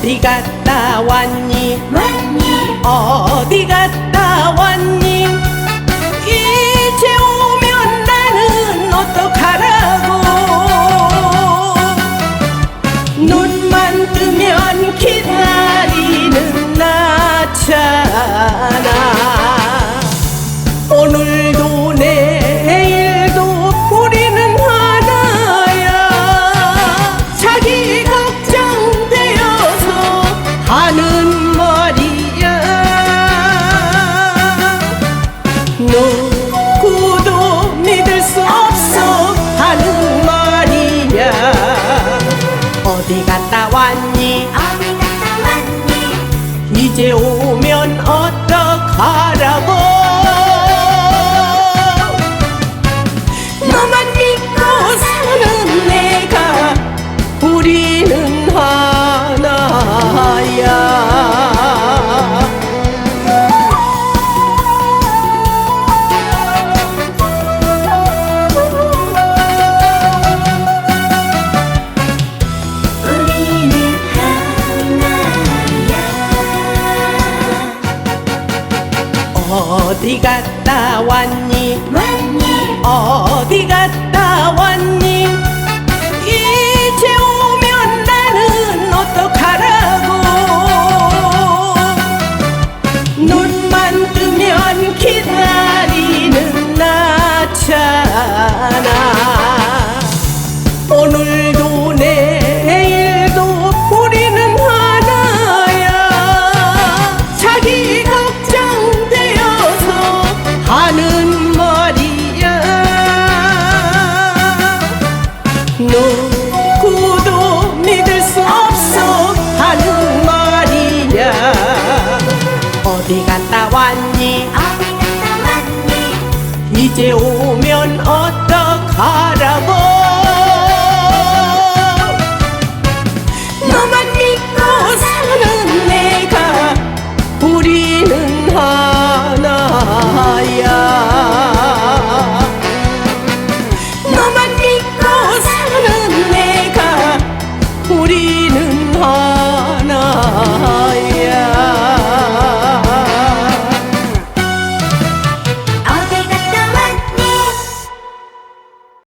어디 갔다 왔니? 왔니? 어디 갔다 왔니? 이제 오면 나는 어떡하라고 눈만 뜨면 기다 이제 오면 어떡하라고? 어디 갔다 왔니? 왔니? 어디 갔다 왔니? 이제 오면 나는 어떡하라고? 눈만 뜨면 기다리는 나잖아. 이제 오면 어떡하라고? 너만 믿고 사는 내가 우리는 하나야. 너만 믿고 사는 내가 우리는